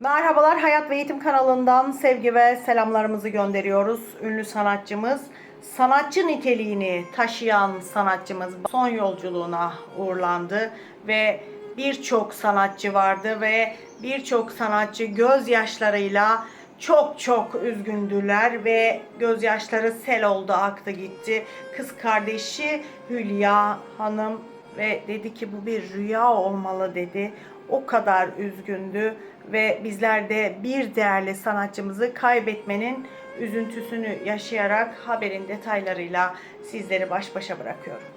Merhabalar Hayat ve Eğitim kanalından sevgi ve selamlarımızı gönderiyoruz. Ünlü sanatçımız, sanatçı niteliğini taşıyan sanatçımız son yolculuğuna uğurlandı ve birçok sanatçı vardı ve birçok sanatçı gözyaşlarıyla çok çok üzgündüler ve gözyaşları sel oldu aktı gitti. Kız kardeşi Hülya Hanım ve dedi ki bu bir rüya olmalı dedi. O kadar üzgündü ve bizler de bir değerli sanatçımızı kaybetmenin üzüntüsünü yaşayarak haberin detaylarıyla sizleri baş başa bırakıyorum.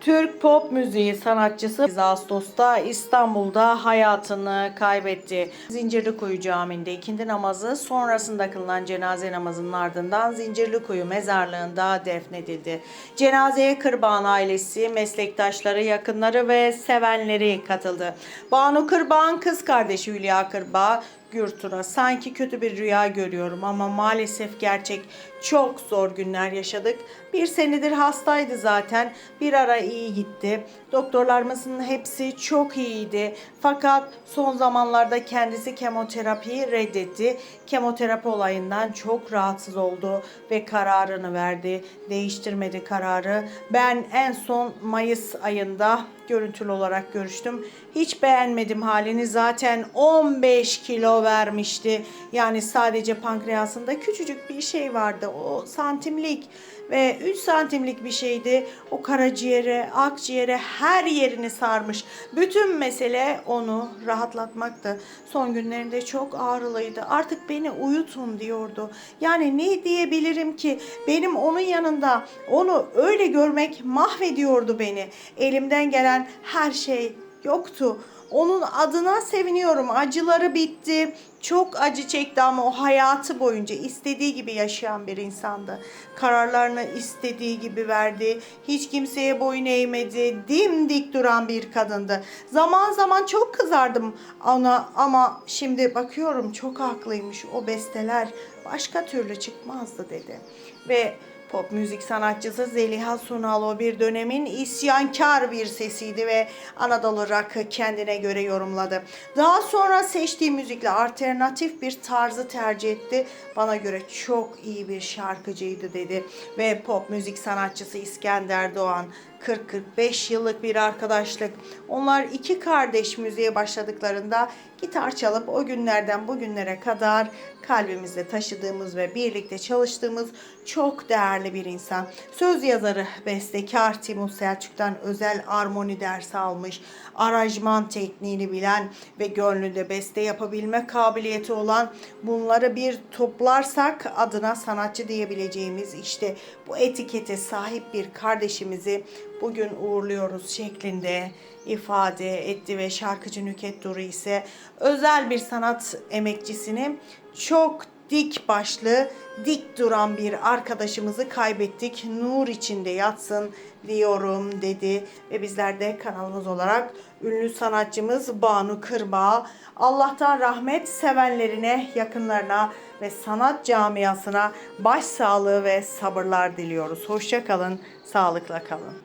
Türk pop müziği sanatçısı 8 Ağustos'ta İstanbul'da hayatını kaybetti. Zincirlikuyu Camii'nde ikindi namazı sonrasında kılınan cenaze namazının ardından Zincirlikuyu mezarlığında defnedildi. Cenazeye Kırbağan ailesi, meslektaşları, yakınları ve sevenleri katıldı. Banu Kırbağan kız kardeşi Hülya Kırbağ Gürtur'a sanki kötü bir rüya görüyorum ama maalesef gerçek çok zor günler yaşadık. Bir senedir hastaydı zaten. Bir ara iyi gitti. Doktorlarımızın hepsi çok iyiydi. Fakat son zamanlarda kendisi kemoterapiyi reddetti. Kemoterapi olayından çok rahatsız oldu ve kararını verdi. Değiştirmedi kararı. Ben en son Mayıs ayında görüntülü olarak görüştüm. Hiç beğenmedim halini. Zaten 15 kilo vermişti. Yani sadece pankreasında küçücük bir şey vardı. O santimlik ve 3 santimlik bir şeydi. O karaciğere, akciğere her yerini sarmış. Bütün mesele onu rahatlatmaktı. Son günlerinde çok ağrılıydı. Artık beni uyutun diyordu. Yani ne diyebilirim ki? Benim onun yanında onu öyle görmek mahvediyordu beni. Elimden gelen her şey yoktu. Onun adına seviniyorum. Acıları bitti. Çok acı çekti ama o hayatı boyunca istediği gibi yaşayan bir insandı. Kararlarını istediği gibi verdi. Hiç kimseye boyun eğmedi. Dimdik duran bir kadındı. Zaman zaman çok kızardım ona ama şimdi bakıyorum çok haklıymış. O besteler başka türlü çıkmazdı dedi. Ve Pop müzik sanatçısı Zeliha Sunal o bir dönemin isyankar bir sesiydi ve Anadolu rock'ı kendine göre yorumladı. Daha sonra seçtiği müzikle alternatif bir tarzı tercih etti. Bana göre çok iyi bir şarkıcıydı dedi. Ve pop müzik sanatçısı İskender Doğan 40-45 yıllık bir arkadaşlık. Onlar iki kardeş müziğe başladıklarında gitar çalıp o günlerden bugünlere kadar kalbimizde taşıdığımız ve birlikte çalıştığımız çok değerli bir insan. Söz yazarı, bestekar Timur Selçuk'tan özel armoni dersi almış. Aranjman tekniğini bilen ve gönlünde beste yapabilme kabiliyeti olan bunları bir toplarsak adına sanatçı diyebileceğimiz işte bu etikete sahip bir kardeşimizi bugün uğurluyoruz şeklinde ifade etti ve şarkıcı Nüket Duru ise özel bir sanat emekçisini çok dik başlı, dik duran bir arkadaşımızı kaybettik. Nur içinde yatsın diyorum dedi ve bizler de kanalımız olarak ünlü sanatçımız Banu Kırbağ Allah'tan rahmet sevenlerine, yakınlarına ve sanat camiasına başsağlığı ve sabırlar diliyoruz. Hoşça kalın, sağlıkla kalın.